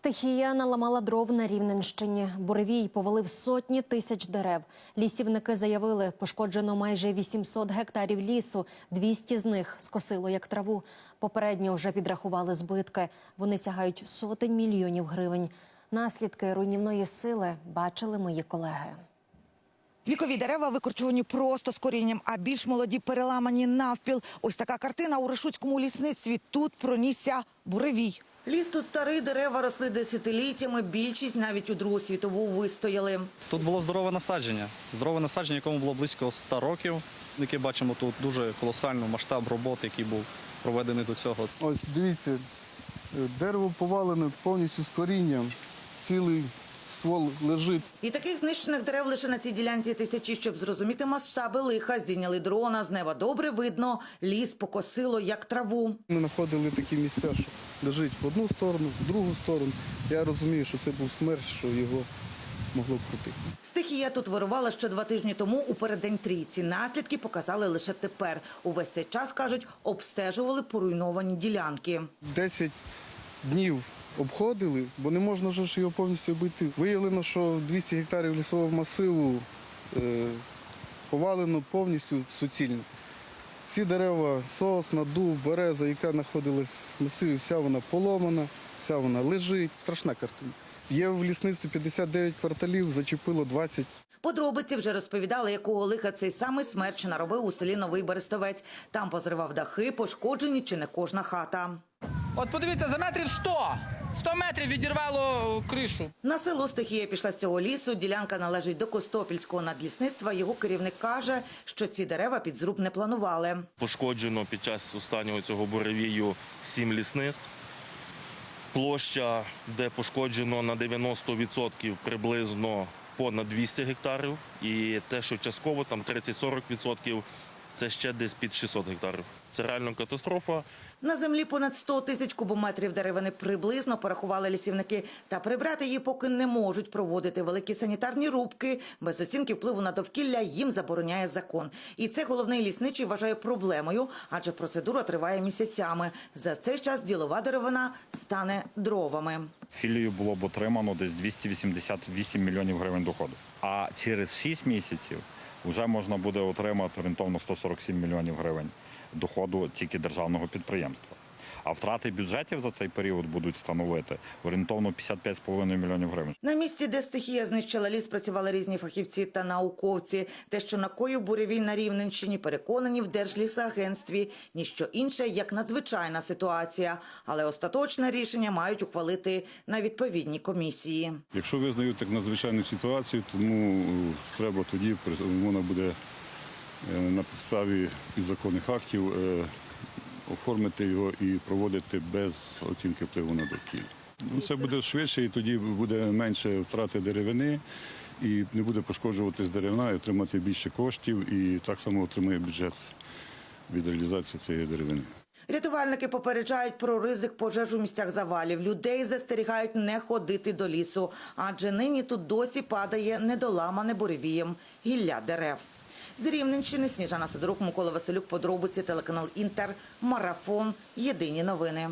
Стихія наламала дров на Рівненщині. Буревій повалив сотні тисяч дерев. Лісівники заявили, пошкоджено майже 800 гектарів лісу. 200 з них скосило як траву. Попередньо вже підрахували збитки. Вони сягають сотень мільйонів гривень. Наслідки руйнівної сили бачили мої колеги. Вікові дерева викорчувані просто з корінням, а більш молоді переламані навпіл. Ось така картина у Решуцькому лісництві. Тут пронісся буревій. Ліс тут старий, дерева росли десятиліттями. Більшість навіть у Другу світову вистояли. Тут було здорове насадження. Здорове насадження, якому було близько 100 років. Яке бачимо тут дуже колосальний масштаб роботи, який був проведений до цього. Ось дивіться, дерево повалене повністю з корінням, цілий ствол лежить. І таких знищених дерев лише на цій ділянці тисячі. Щоб зрозуміти масштаби лиха, здійняли дрона. З неба добре видно. Ліс покосило, як траву. Ми знаходили такі місця, що лежить в одну сторону, в другу сторону. Я розумію, що це був смерть, що його могло крутити. Стихія тут вирувала ще два тижні тому у переддень трійці. Наслідки показали лише тепер. Увесь цей час, кажуть, обстежували поруйновані ділянки. Десять днів обходили, бо не можна ж його повністю обійти. Виявлено, що 200 гектарів лісового масиву е, повалено повністю суцільно. Всі дерева, сосна, дуб, береза, яка знаходилась в масиві, вся вона поломана, вся вона лежить. Страшна картина. Є в лісництві 59 кварталів, зачепило 20 Подробиці вже розповідали, якого лиха цей самий смерч наробив у селі Новий Берестовець. Там позривав дахи, пошкоджені чи не кожна хата. От подивіться, за метрів 100. 100 метрів відірвало кришу. На село стихія пішла з цього лісу. Ділянка належить до Костопільського надлісництва. Його керівник каже, що ці дерева під зруб не планували. Пошкоджено під час останнього цього буревію сім лісництв. Площа, де пошкоджено на 90% приблизно понад 200 гектарів. І те, що частково там 30-40%, це ще десь під 600 гектарів. Це реально катастрофа. На землі понад 100 тисяч кубометрів деревини приблизно порахували лісівники. Та прибрати її поки не можуть проводити великі санітарні рубки. Без оцінки впливу на довкілля їм забороняє закон. І це головний лісничий вважає проблемою, адже процедура триває місяцями. За цей час ділова деревина стане дровами. Філію було б отримано десь 288 мільйонів гривень доходу. А через 6 місяців вже можна буде отримати орієнтовно 147 мільйонів гривень доходу тільки державного підприємства. А втрати бюджетів за цей період будуть становити орієнтовно 55,5 мільйонів гривень. На місці, де стихія знищила ліс, працювали різні фахівці та науковці. Те, що накоїв буревій на Рівненщині, переконані в Держлісагентстві, ніщо інше, як надзвичайна ситуація. Але остаточне рішення мають ухвалити на відповідній комісії. Якщо визнають як надзвичайну ситуацію, тому е, треба тоді можна буде на підставі підзаконних актів е, оформити його і проводити без оцінки впливу на довкілля. Ну, це буде швидше, і тоді буде менше втрати деревини, і не буде пошкоджуватись деревина, і отримати більше коштів, і так само отримує бюджет від реалізації цієї деревини. Рятувальники попереджають про ризик пожеж у місцях завалів. Людей застерігають не ходити до лісу, адже нині тут досі падає недоламане буревієм гілля дерев. З Рівненщини Сніжана Сидорук, Микола Василюк, подробиці, телеканал Інтер, Марафон, Єдині новини.